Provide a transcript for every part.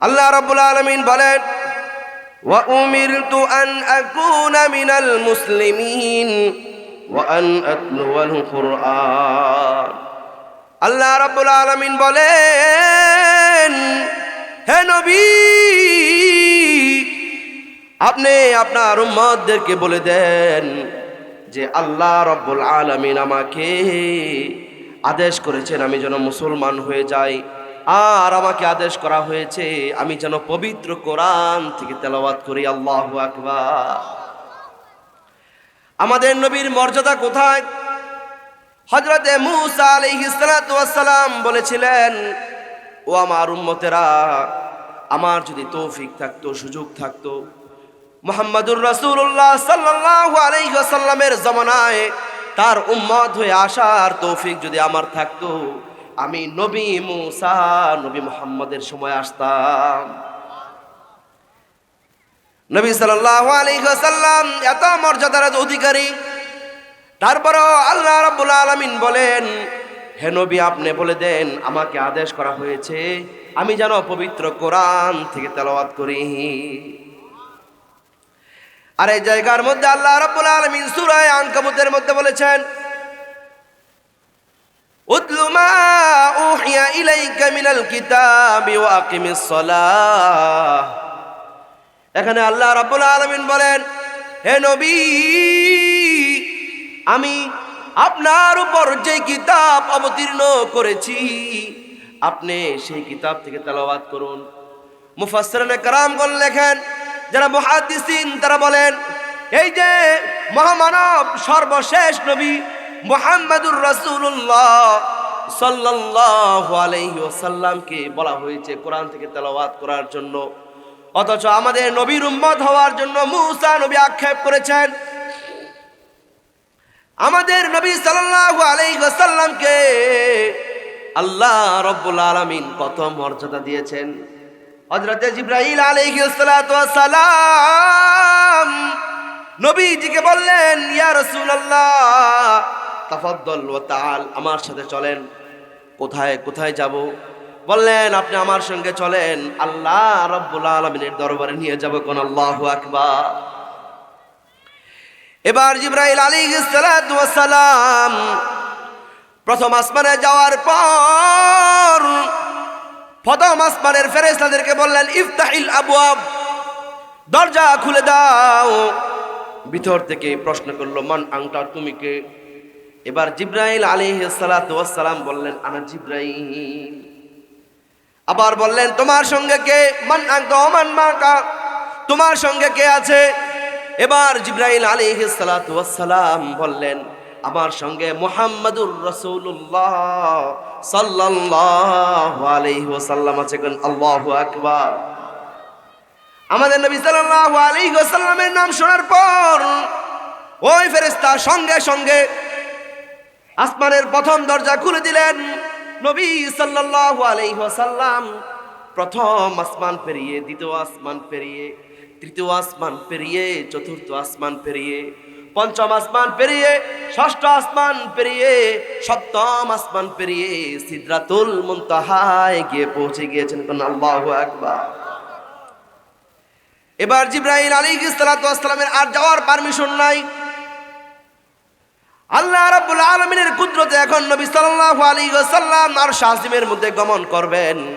আল্লাহ রাব্বুল আলামিন বলেন وأمرت أن أكون من المسلمين وأن أتلو القرآن আল্লাহ রাব্বুল আলামিন বলেন হে নবী আপনি আপনার উম্মতদেরকে বলে দেন যে আল্লাহ রব্বুল আলামিন আমাকে আদেশ করেছেন আমি যেন মুসলমান হয়ে যাই আর আমাকে আদেশ করা হয়েছে, আমি যেন পবিত্র কোরআন থেকে তেলাওয়াত করি। আল্লাহ আকবার। আমাদের নবীর মর্যাদা কোথায়? হজরতে মুসা আলাইহিসসালাম বলেছিলেন, ও আমার উম্মতেরা, আমার যদি তৌফিক থাকতো, সুযোগ থাকতো, মোহাম্মদুর রাসূলুল্লাহ সাল্লাল্লাহু আলাইহি ওয়াসাল্লামের জমানায় তার উম্মত হয়ে আসার তৌফিক যদি আমার থাকতো আমি নবী মুসা, নবী মুহাম্মদের সময় আসতাম। নবী সাল্লাল্লাহু আলাইহি ওয়াসাল্লাম এত মর্যাদার অধিকারী। তারপরও আল্লাহ রাব্বুল আলামিন বলেন, হে নবী, আপনি বলে দেন, আমাকে আদেশ করা হয়েছে, আমি যেন পবিত্র কোরআন থেকে তেলাওয়াত করি। আর এই জায়গার মধ্যে আল্লাহ রাব্বুল আলামিন সূরা আনকাবুতের মধ্যে বলেছেন মা উহিয়া ইলাইকা মিনাল কিতাবি ওয়া আকিমিস সালাহ। এখানে আল্লাহ রাব্বুল আলামিন বলেন, হে নবী, আমি আপনার উপর যে কিতাব অবতীর্ণ করেছি, আপনি সেই কিতাব থেকে তেলাওয়াত করুন। মুফাসসিরিনে কারামগণ লেখেন, যারা মুহাদ্দিসিন তারা বলেন, এই যে মহামানব সর্বশেষ নবী মুহাম্মাদুর রসুল্লাহ সাল্লাল্লাহু আলাইহি ওয়াসাল্লামকে বলা হয়েছে কোরআন থেকে তেলাওয়াত করার জন্য। অথচ আমাদের নবীর উম্মত হওয়ার জন্য মুসা নবী আক্ষেপ করেছেন। আমাদের নবী সাল্লাল্লাহু আলাইহি আল্লাহ রব্বুল আলামিন কত মর্যাদা দিয়েছেন। হযরত জিবরাইল আলাইহি নবীজিকে বললেন, ইয়া রাসূলুল্লাহ তাফাদ্দল ওয়া তাআল আমার সাথে চলেন। কোথায় কোথায় যাব? বললেন, আপনি আমার সঙ্গে চলেন। আল্লাহ রব্বুল আলামিনের দরবারে নিয়ে যাব কোন আল্লাহু আকবার। এবার জিব্রাইল সালাতু সালাম প্রথম আসমানে যাওয়ার পর প্রথম আসমানের ফেরেশতাদেরকে বললেন, ইফতাহিল আবওয়াব, দরজা খুলে দাও। ভিতর থেকে প্রশ্ন করল, মান আংটা তুমি কে? এবার জিব্রাইল আলাইহিস সালাতু বললেন, আনা জিব্রাইল। আবার বললেন, তোমার সঙ্গে কে? মান ওমান মাকা? তোমার সঙ্গে কে আছে? এবার জিব্রাইল আলাইহিস সালাতু বললেন, আমার সঙ্গে মুহাম্মাদুর রাসূলুল্লাহ সাল্লাল্লাহু আলাইহি ওয়াসাল্লাম আছে। আল্লাহু আকবার। আমাদের নবী সাল্লাল্লাহু আলাইহি নাম শোনার পর ওই ফেরেশতা সঙ্গে সঙ্গে আসমানের প্রথম দরজা খুলে দিলেন নবী সাল্লাল্লাহু আলাইহি ওয়াসাল্লাম। প্রথম আসমান পেরিয়ে, দ্বিতীয় আসমান পেরিয়ে, তৃতীয় আসমান পেরিয়ে, চতুর্থ আসমান পেরিয়ে, পঞ্চম আসমান পেরিয়ে, ষষ্ঠ আসমান পেরিয়ে, সপ্তম আসমান পেরিয়ে সিদ্রাতুল মুনতাহায় গিয়ে পৌঁছে গিয়েছেন। কোন আল্লাহু আকবার। এবার জিব্রাহিম আলাইহিস সালাতু ওয়াসসালামের আর যাওয়ার পারমিশন নাই। আল্লাহ রাব্বুল আলামিনের কুদরতে এখন নবী সাল্লাল্লাহু আলাইহি ওয়াসাল্লাম আর শাসিমের মধ্যে গমন করবেন।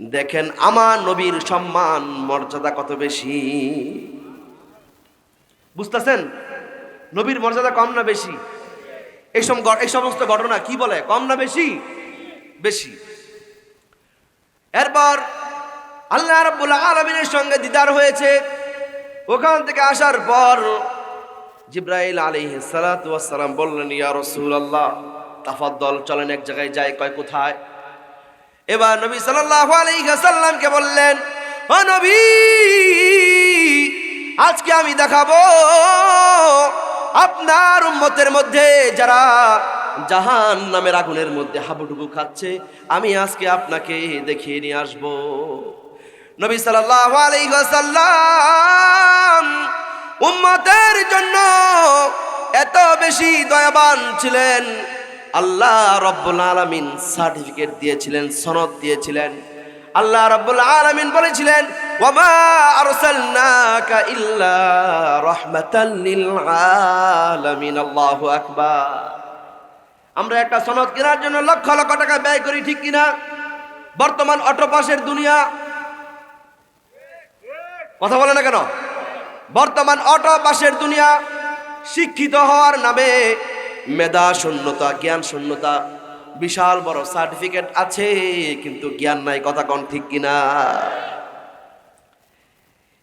দেখেন আমার নবীর সম্মান, মর্যাদা কত বেশি। বুঝতেছেন? নবীর মর্যাদা কম না বেশি? এই সব এই সমস্ত ঘটনা কি বলে? কম না বেশি? বেশি। এরপর আল্লাহ রাব্বুল আলামিনের সঙ্গে দিদার হয়েছে। ওখান থেকে আসার পর জিব্রাইল আলাইহিস সালাতু ওয়াস সালাম বললেন, ইয়া রাসূলুল্লাহ, তাফাদ্দল, চলেন এক জায়গায় যায় কয় কোথায়? এবার নবী সাল্লাল্লাহু আলাইহি ওয়াসাল্লামকে বললেন, ও নবী, আজকে আমি দেখাবো আপনার উম্মতের মধ্যে যারা জাহান নামের আগুনের মধ্যে হাবুডুবু খাচ্ছে, আমি আজকে আপনাকে দেখিয়ে নিয়ে আসব। নবী সাল্লাল্লাহু আলাইহি ওয়াসাল্লাম উম্মতের জন্য এত বেশি দয়াবান ছিলেন। আল্লাহ রব্বুল আলামিন সার্টিফিকেট দিয়েছিলেন, সনদ দিয়েছিলেন। আল্লাহ রাব্বুল আলামিন বলেছিলেন আমরা একটা সনদ কেনার জন্য লক্ষ লক্ষ টাকা ব্যয় করি, ঠিক কিনা? বর্তমান অটো পাসের দুনিয়া। কথা বলে না কেন? বর্তমান অটো পাসের দুনিয়া শিক্ষিত হওয়ার নামে মেধা শূন্যতা, জ্ঞান শূন্যতা, বিশাল বড় সার্টিফিকেট আছে, কিন্তু জ্ঞান নাই, কথা কন ঠিক কিনা?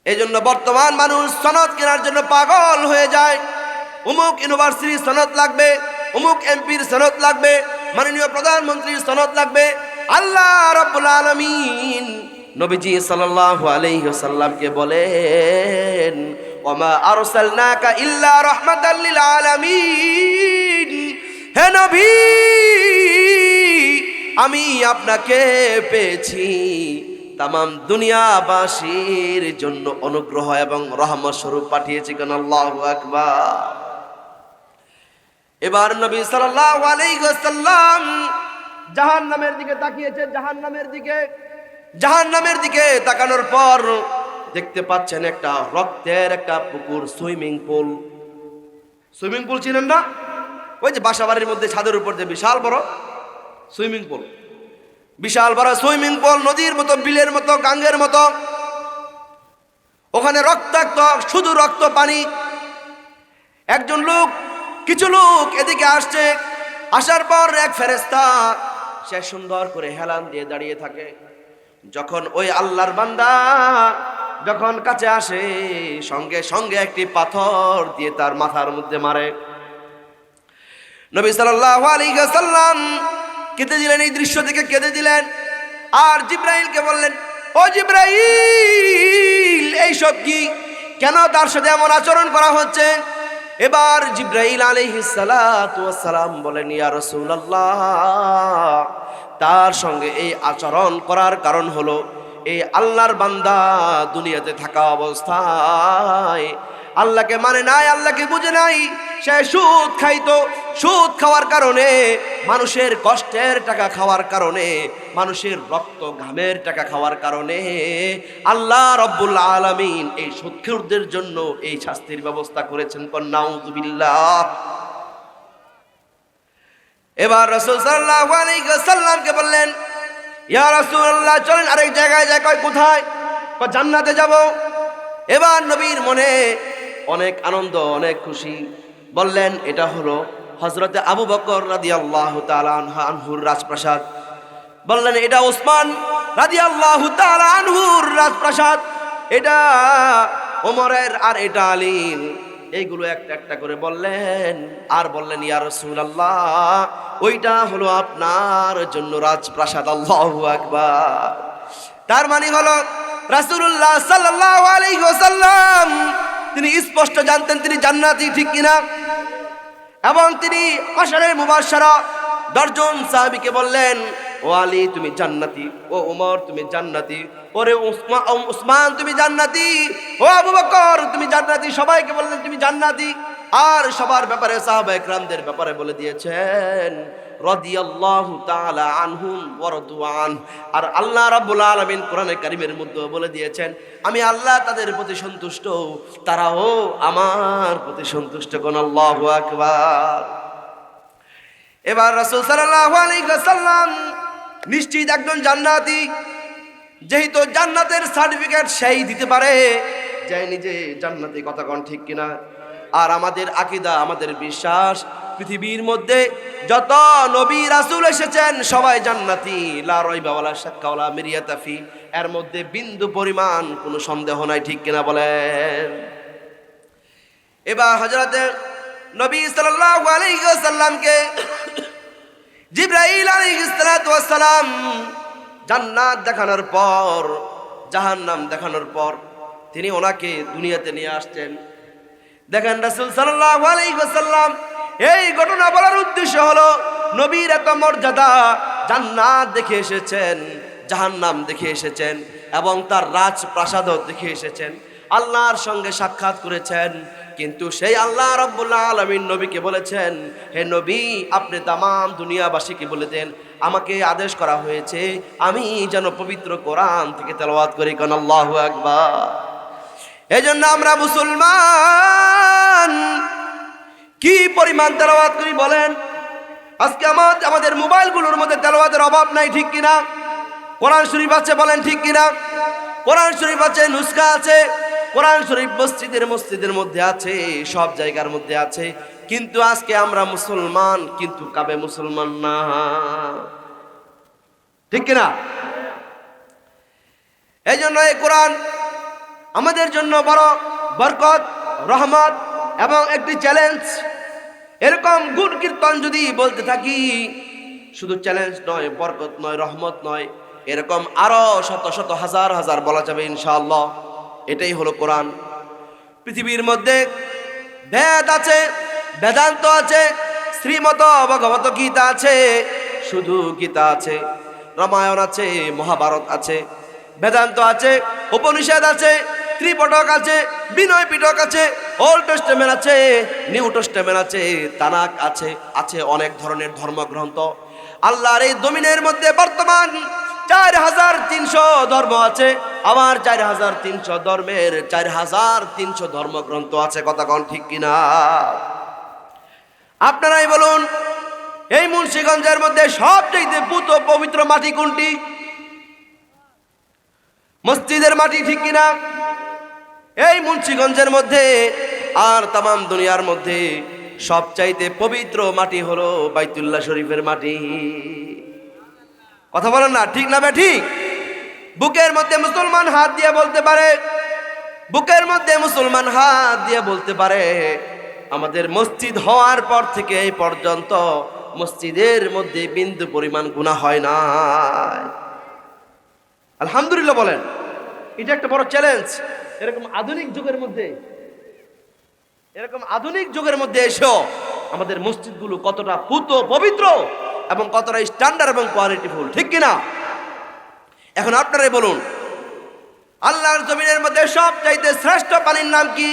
এই জন্য বর্তমান মানুষ সনদ কেনার জন্য পাগল হয়ে যায়। অমুক ইউনিভার্সিটির সনদ লাগবে, অমুক এমপির সনদ লাগবে, মাননীয় প্রধানমন্ত্রীর সনদ লাগবে। আল্লাহ রাব্বুল আলামিন নবীজি সাল্লাল্লাহু আলাইহি ওয়াসাল্লামকে বলেন, ওমা আরসালনাকা ইল্লা রাহমাতাল লিল আলামিন? হে নবী, আমি আপনাকে পেয়েছি তামাম দুনিয়াবাসীর জন্য অনুগ্রহ এবং রহমত স্বরূপ পাঠিয়েছি কেন? আল্লাহু আকবার। এবার নবী সাল্লাল্লাহু আলাইহি ওয়াসাল্লাম জাহান্নামের দিকে তাকিয়েছে। জাহান্নামের দিকে জাহান্নামের দিকে তাকানোর পর দেখতে পাচ্ছেন একটা রক্তের একটা পুকুর, সুইমিং পুল। সুইমিং পুল ছিলেন না? ওই যে বাসাবাড়ির মধ্যে ছাদের উপর যে বিশাল বড় সুইমিং পুল। বিশাল বড় সুইমিং পুল, নদীর মতো, বিলের মতো, গাঙ্গের মতো। ওখানে রক্তাক্ত, শুধু রক্ত পানি। একজন লোক, কিছু লোক এদিকে আসছে। আসার পর এক ফেরেস্তা সে সুন্দর করে হেলান দিয়ে দাঁড়িয়ে থাকে। যখন ওই আল্লাহর বান্দা যখন কাছে আসে, সঙ্গে সঙ্গে একটি পাথর দিয়ে তার মাথার মধ্যে মারে। নবী সাল্লাল্লাহু আলাইহি সাল্লাম কেঁদে দিলেন, এই দৃশ্য দেখে কেঁদে দিলেন। আর জিব্রাইলকে বললেন, ও জিব্রাইল, এইসব কি? কেন তার সাথে এমন আচরণ করা হচ্ছে? এবার জিব্রাইল আলহ সালাতু ওয়াস সালাম বলেন, ইয়া তার সঙ্গে এই আচরণ করার কারণ হলো, এই আল্লাহর বান্দা দুনিয়াতে থাকা অবস্থায় আল্লাহকে মানে নাই, আল্লাহকে বুঝে নাই। সে সুদ খাইতো। সুদ খাওয়ার কারণে, মানুষের কষ্টের টাকা খাওয়ার কারণে, মানুষের রক্ত ঘামের টাকা খাওয়ার কারণে আল্লাহ রব্বুল আলামিন এই সুদখোরদের জন্য এই শাস্তির ব্যবস্থা করেছেন। কন্যাউদ্দিল্লাহ এবার রসুল আলাইহি সাল্লামকে বললেন, ইয়া রাসূলুল্লাহ, চলেন আরেক জায়গায় যায় কয়, কোথায়? জান্নাতে যাব। এবার নবীর মনে অনেক আনন্দ, অনেক খুশি। বললেন, এটা হলো হজরতে আবু বকর রাদি আল্লাহ আনহুর রাজপ্রাসাদ। বললেন, এটা ওসমান রাদি আল্লাহ আনহুর রাজপ্রাসাদ। এটা ওমরের আর এটা আলীর এইগুলো একটা একটা করে বললেন, আর বললেন, ইয়া আল্লাহ ওইটা হলো আপনার জন্য রাজপ্রাসাদ, আল্লাহ আকবার। তার মানে হলো রাসূলুল্লাহ সাল্লাল্লাহু আলাইহি ওয়াসাল্লাম তিনি স্পষ্ট জানতেন তিনি জান্নাতি, ঠিক কিনা? এবং তিনি আশারের মুবাশশারা দশজন সাহাবীকে বললেন, ও আলী, তুমি জান্নাতি। ও উমর, তুমি জান্নাতি। ওরে উসমান, তুমি জান্নাতি। ও আবু বকর, তুমি জান্নাতি। সবাইকে বললেন, তুমি জান্নাতি। আর সবার ব্যাপারে সাহাবা একরামদের ব্যাপারে বলে দিয়েছেন, রাদিয়াল্লাহু তাআলা আনহুম ওয়া আর আল্লাহ রাব্বুল আলামিন কোরআনে কারীমের মধ্যে বলে দিয়েছেন, আমি আল্লাহ তাদের প্রতি সন্তুষ্ট, তারাও আমার প্রতি সন্তুষ্ট। কোন আল্লাহু আকবার। এবার রাসূল সাল্লাল্লাহু আলাইহি ওয়াসাল্লাম নিশ্চিত একজন জান্নাতি, যেহেতু জান্নাতের সার্টিফিকেট সেই দিতে পারে যাই নিজে জান্নাতি কথা কোন ঠিক কিনা। আর আমাদের আকিদা, আমাদের বিশ্বাস, পৃথিবীর মধ্যে যত নবী রাসূল এসেছেন, সবাই জান্নাতি। লা রাইবা ওয়ালা শাক্কা ওয়ালা মিরিয়াতা এর মধ্যে বিন্দু পরিমাণ কোনো সন্দেহ নাই, ঠিক কিনা বলেন? এবার হযরতে নবী সাল্লাল্লাহু আলাইহি ওয়াসাল্লামকে জিব্রাইল আলাইহিস সালাতু জান্নাত দেখানোর পর, জাহান্নাম দেখানোর পর তিনি ওনাকে দুনিয়াতে নিয়ে আসছেন। দেখেন রাসুল ওয়াসাল্লাম, এই ঘটনা বলার উদ্দেশ্য হলো, নবীর এত মর্যাদা জান্নাত দেখে এসেছেন, জাহান্নাম দেখে এসেছেন, এবং তার রাজপ্রাসাদও দেখে এসেছেন। আল্লাহর সঙ্গে সাক্ষাৎ করেছেন, কিন্তু সেই আল্লাহ রব্বুল্লাহ আলমিন নবীকে বলেছেন, হে নবী, আপনি তামাম দুনিয়াবাসীকে বলে দেন, আমাকে আদেশ করা হয়েছে, আমি যেন পবিত্র কোরআন থেকে তেলাওয়াত করি। কারণ আল্লাহ একবার এই জন্য আমরা মুসলমান। কি পরিমাণ তেলাওয়াত করি বলেন? আজকে আমার, আমাদের মোবাইলগুলোর মধ্যে তেলাওয়াতের অভাব নাই, ঠিক কিনা? কোরআন শরীফ আছে বলেন, ঠিক কিনা? কোরআন শরীফ আছে নুসকা আছে। কোরআন শরীফ মসজিদের মসজিদের মধ্যে আছে, সব জায়গার মধ্যে আছে। কিন্তু আজকে আমরা মুসলমান, কিন্তু কাবে মুসলমান না। ঠিক কিনা? এই জন্য এই কোরআন আমাদের জন্য বড় বরকত, রহমত এবং একটি চ্যালেঞ্জ এরকম গুণ কীর্তন যদি বলতে থাকি, শুধু চ্যালেঞ্জ নয়, বরকত নয়, রহমত নয়, এরকম আরও শত শত হাজার হাজার বলা যাবে ইনশাআল্লাহ। এটাই হলো কোরআন। পৃথিবীর মধ্যে বেদ আছে, বেদান্ত আছে শ্রীমত ভগবত গীতা আছে, শুধু গীতা আছে, রামায়ণ আছে, মহাভারত আছে, বেদান্ত আছে, উপনিষদ আছে ত্রিপটক আছে, বিনয় পিটক আছে ওল্ড টেস্টামেন্ট আছে নিউ টেস্টামেন্ট আছে, তানাক আছে আছে অনেক ধরনের ধর্মগ্রন্থ। আল্লাহর এই জমিনের মধ্যে বর্তমান চার হাজার তিনশো ধর্ম আছে আমার চার হাজার তিনশো ধর্মের চার হাজার তিনশো ধর্মগ্রন্থ আছে, কথা কন ঠিক কিনা? আপনারাই বলুন, এই মুন্সিগঞ্জের মধ্যে সবচেয়ে পুত পবিত্র মাটি কোনটি? মসজিদের মাটি ঠিক কিনা? এই মুন্সিগঞ্জের মধ্যে আর তামাম দুনিয়ার মধ্যে সবচাইতে পবিত্র মাটি হলো বাইতুল্লাহ শরীফের মাটি। কথা বলেন না, ঠিক না বে ঠিক? বুকের মধ্যে মুসলমান হাত দিয়ে বলতে পারে, বুকের মধ্যে মুসলমান হাত দিয়ে বলতে পারে, আমাদের মসজিদ হওয়ার পর থেকে এই পর্যন্ত মসজিদের মধ্যে বিন্দু পরিমাণ গুণা হয় না আলহামদুলিল্লাহ বলেন, এটা একটা বড় চ্যালেঞ্জ এরকম আধুনিক যুগের মধ্যে, এরকম আধুনিক যুগের মধ্যে এসেও আমাদের মসজিদগুলো কতটা পুত পবিত্র এবং কতটা স্ট্যান্ডার্ড এবং কোয়ালিটি কোয়ালিটিফুল ঠিক কিনা? এখন আপনারাই বলুন, আল্লাহর জমিনের মধ্যে সব চাইতে শ্রেষ্ঠ পানির নাম কি?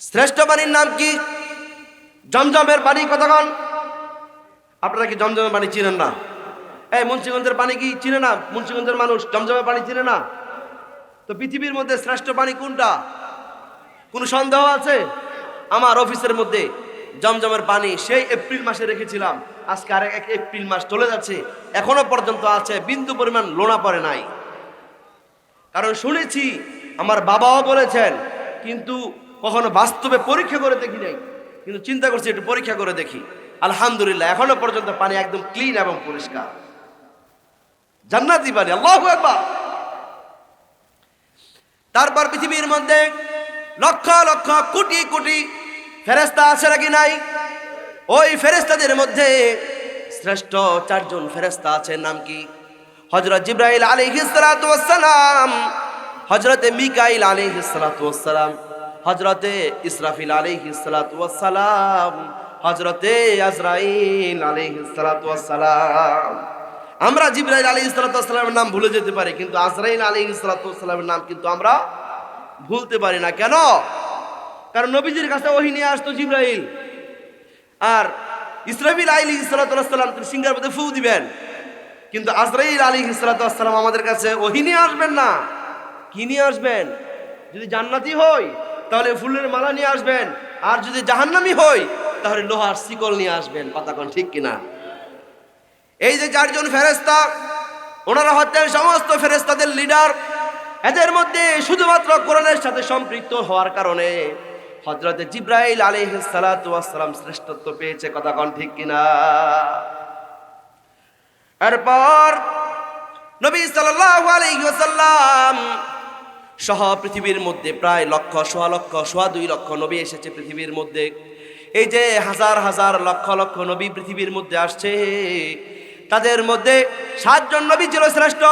শ্রেষ্ঠ পানির নাম কি? জমজমের পানি কতক্ষণ? আপনারা কি জমজমের পানি চিনেন না? এই মুন্সিগঞ্জের পানি কি চিনে না? মুন্সিগঞ্জের মানুষ জমজমের পানি চিনে না? তো পৃথিবীর মধ্যে শ্রেষ্ঠ পানি কোনটা? কোনো সন্দেহ আছে? আমার অফিসের মধ্যে জমজমের পানি সেই এপ্রিল মাসে রেখেছিলাম। আজকে আরেক এক এপ্রিল মাস চলে যাচ্ছে। এখনও পর্যন্ত আছে, বিন্দু পরিমাণ লোনা পড়ে নাই। কারণ শুনেছি, আমার বাবাও বলেছেন, কিন্তু কখনো বাস্তবে পরীক্ষা করে দেখি নাই। কিন্তু চিন্তা করছি, একটু পরীক্ষা করে দেখি। আলহামদুলিল্লাহ, এখনও পর্যন্ত পানি একদম ক্লিন এবং পরিষ্কার। জান্নাতি পানি আল্লাহ একবার তারপর পৃথিবীর মধ্যে লক্ষ লক্ষ কোটি কোটি ফেরেস্তা আছে নাকি নাই? ওই ফেরেস্তাদের মধ্যে শ্রেষ্ঠ চারজন ফেরেস্তা আছে, নাম কি? হজরত জিব্রাইল আলী হিসালাম হজরতে মিকাইল আলী হিসালাম হজরতে ইসরাফিল আলী হিসালাম হজরতে আজরাইল আলী হিসালাম আমরা জিব্রাইল আলী ইসলাতামের নাম ভুলে যেতে পারি, কিন্তু আজরাইল আলী ইসলাতামের নাম কিন্তু আমরা ভুলতে পারি না। কেন? কারণ নবীজির কাছে ওহি নিয়ে আসতো জিব্রাইল। আর ইসরাফিল আলী ইসলাতাম তিনি সিঙ্গার মধ্যে ফু দিবেন। কিন্তু আজরাইল আলী ইসলাতাম আমাদের কাছে ওহি নিয়ে আসবেন না। কি নিয়ে আসবেন? যদি জান্নাতি হই, তাহলে ফুলের মালা নিয়ে আসবেন। আর যদি জাহান্নামি হই, তাহলে লোহার শিকল নিয়ে আসবেন। কথা কোন ঠিক কিনা? এই যে চারজন ফেরেস্তা ওনারা হচ্ছেন সমস্ত ফেরেস্তাদের লিডার এদের মধ্যে শুধুমাত্র কোরআনের সাথে সম্পৃক্ত হওয়ার কারণে হজরত জিব্রাইল আলী সালাম শ্রেষ্ঠত্ব পেয়েছে, কথা কন ঠিক কিনা? এরপর নবী সাল্লাম সহ পৃথিবীর মধ্যে প্রায় লক্ষ, সোয়া লক্ষ, সোয়া দুই লক্ষ নবী এসেছে পৃথিবীর মধ্যে। এই যে হাজার হাজার লক্ষ লক্ষ নবী পৃথিবীর মধ্যে আসছে তাদের মধ্যে সাতজন নবী ছিল শ্রেষ্ঠ।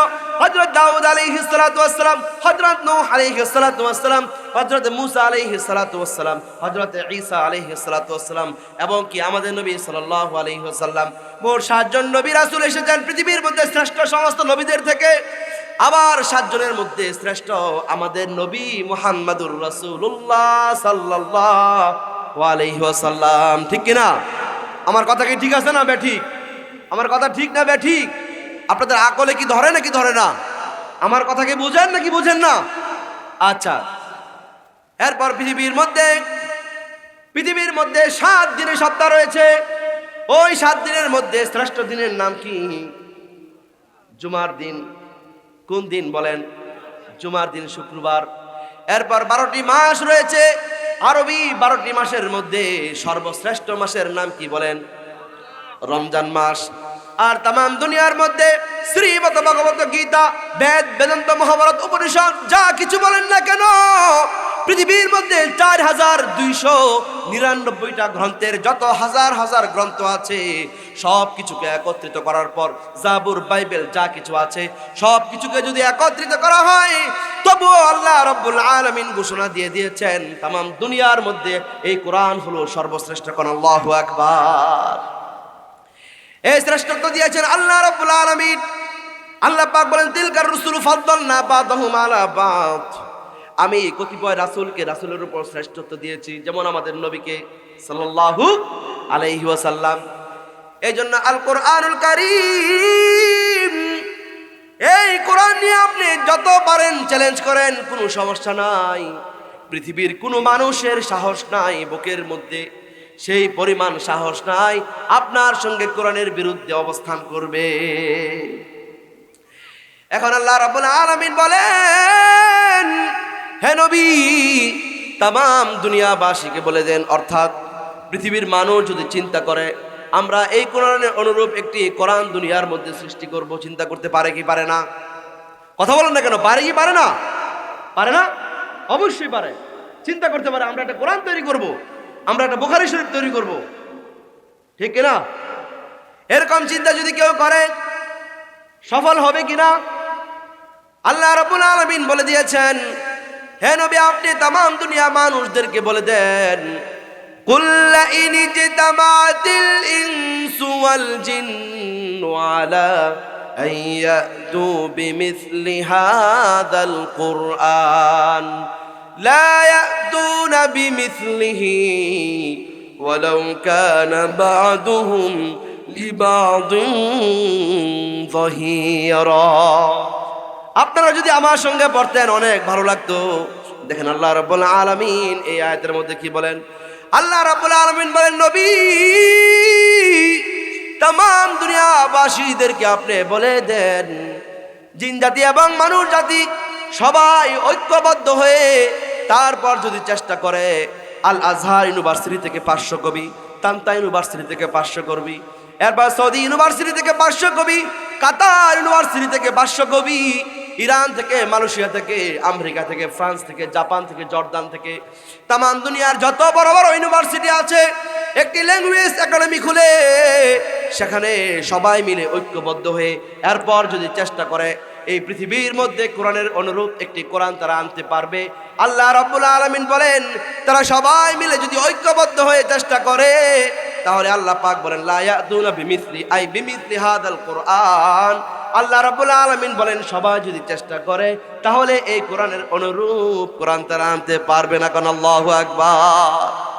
হজরত দাউদ আলী হিসালাম হজরত নৌ আলী হিসালাম হজরত মুসা আলী হিসালাম হজরত ঈসা আলী হিসালাম এবং কি আমাদের নবী সাল্লাহ আলী সাল্লাম মোট সাতজন নবী রাসুল এসেছেন পৃথিবীর মধ্যে শ্রেষ্ঠ সমস্ত নবীদের থেকে। আবার সাতজনের মধ্যে শ্রেষ্ঠ আমাদের নবী মুহাম্মাদুর রাসূলুল্লাহ সাল্লাল্লাহু আলাইহি ওয়াসাল্লাম। ঠিক কিনা? আমার কথা কি ঠিক আছে না বে ঠিক আমার কথা ঠিক না বে ঠিক? আপনাদের আকলে কি ধরে নাকি ধরে না? আমার কথা কি বুঝেন নাকি বুঝেন না? আচ্ছা। এরপর পৃথিবীর মধ্যে পৃথিবীর মধ্যে সাত দিনের সপ্তাহ রয়েছে। ওই সাত দিনের মধ্যে শ্রেষ্ঠ দিনের নাম কি? জুমার দিন। কোন দিন বলেন? জুমার দিন শুক্রবার। এরপর বারোটি মাস রয়েছে। আরবি বারোটি মাসের মধ্যে সর্বশ্রেষ্ঠ মাসের নাম কি বলেন? রমজান মাস। আর তাম দুনিয়ার মধ্যে শ্রীমত ভগবত গীতা, বেদ, বেদান্ত, মহাভারত, উপনিষদ, যা কিছু বলেন না কেন, পৃথিবীর মধ্যে চার হাজার দুইশো নিরানব্বইটা গ্রন্থের যত হাজার হাজার গ্রন্থ আছে, সব কিছুকে একত্রিত করার পর জাবুর বাইবেল যা কিছু আছে, সব কিছুকে যদি একত্রিত করা হয়, তবুও আল্লাহ রব্বুল আলমিন ঘোষণা দিয়ে দিয়েছেন তাম দুনিয়ার মধ্যে এই কোরআন হলো সর্বশ্রেষ্ঠ কোন, আল্লাহ আকবার। এই শ্রেষ্ঠত্ব দিয়েছেন আল্লাহ রাব্বুল আলামিন। আল্লাহ পাক বলেন তিলকার রসুল ফাদ্দালনা বাদাহুম আলা বাদ। আমি কতিপয় রাসূলকে রাসূলের উপর শ্রেষ্ঠত্ব দিয়েছি, যেমন আমাদের নবীকে সাল্লাল্লাহু আলাইহি ওয়াসাল্লাম। এই জন্য আল কোরআনুল কারীম, এই কোরআন নিয়ে আপনি যত পারেন চ্যালেঞ্জ করেন, কোনো সমস্যা নাই। পৃথিবীর কোনো মানুষের সাহস নাই, বুকের মধ্যে। সেই পরিমাণ সাহস নাই, আপনার সঙ্গে কোরআনের বিরুদ্ধে অবস্থান করবে। এখন আল্লাহ রাব্বুল আলামিন বলেন, হে নবী তাম দুনিয়াবাসীকে বলে দেন, অর্থাৎ পৃথিবীর মানুষ যদি চিন্তা করে, আমরা এই কোরআনের অনুরূপ একটি কোরআন দুনিয়ার মধ্যে সৃষ্টি করব, চিন্তা করতে পারে কি পারে না? কথা বলেন না কেন? পারে কি পারে না? পারে না? অবশ্যই পারে। চিন্তা করতে পারে, আমরা একটা কোরআন তৈরি করব। আমরা একটা বোখারি শরীফ তৈরি করব। ঠিক কিনা? এরকম চিন্তা যদি কেউ করে, সফল হবে কিনা? আল্লাহ রবুল আলমিন বলে দিয়েছেন, হে নবী, আপনি তাম দুনিয়া মানুষদেরকে বলে দেন কুল্লা জিনওয়ালা কুরআন। لا يأتون بمثله ولو كان بعضهم لبعض ظهيرا আপনারা যদি আমার সঙ্গে পড়তেন অনেক ভালো লাগতো দেখেন আল্লাহ রাব্বুল আলামিন এই আয়াতের মধ্যে কি বলেন আল্লাহ রাব্বুল আলামিন বলেন নবী তাম দুনিয়াবাসীদেরকে আপনি বলে দেন জিন জাতি এবং মানুষ জাতি সবাই ঐক্যবদ্ধ হয়ে তারপর যদি চেষ্টা করে আল আজহার ইউনিভার্সিটি থেকে পাঁচশো কবি তান্তা ইউনিভার্সিটি থেকে পাঁচশো কবি এরপর সৌদি ইউনিভার্সিটি থেকে পাঁচশো কবি কাতার ইউনিভার্সিটি থেকে পাঁচশো কবি ইরান থেকে, মালয়েশিয়া থেকে, আমেরিকা থেকে, ফ্রান্স থেকে, জাপান থেকে, জর্দান থেকে তামান দুনিয়ার যত বড় বড় ইউনিভার্সিটি আছে, একটি ল্যাঙ্গুয়েজ একাডেমি খুলে, সেখানে সবাই মিলে ঐক্যবদ্ধ হয়ে, এরপর যদি চেষ্টা করে এই পৃথিবীর মধ্যে কোরআনের অনুরূপ একটি কোরআন তারা আনতে পারবে। আল্লাহ রাব্বুল আলামিন বলেন, তারা সবাই মিলে যদি ঐক্যবদ্ধ হয়ে চেষ্টা করে, তাহলে আল্লাহ পাক বলেন আই হাদাল কোরআন। আল্লাহ রাব্বুল আলামিন বলেন, সবাই যদি চেষ্টা করে, তাহলে এই কোরআনের অনুরূপ কোরআন তারা আনতে পারবে না কারণ আল্লাহু আকবার।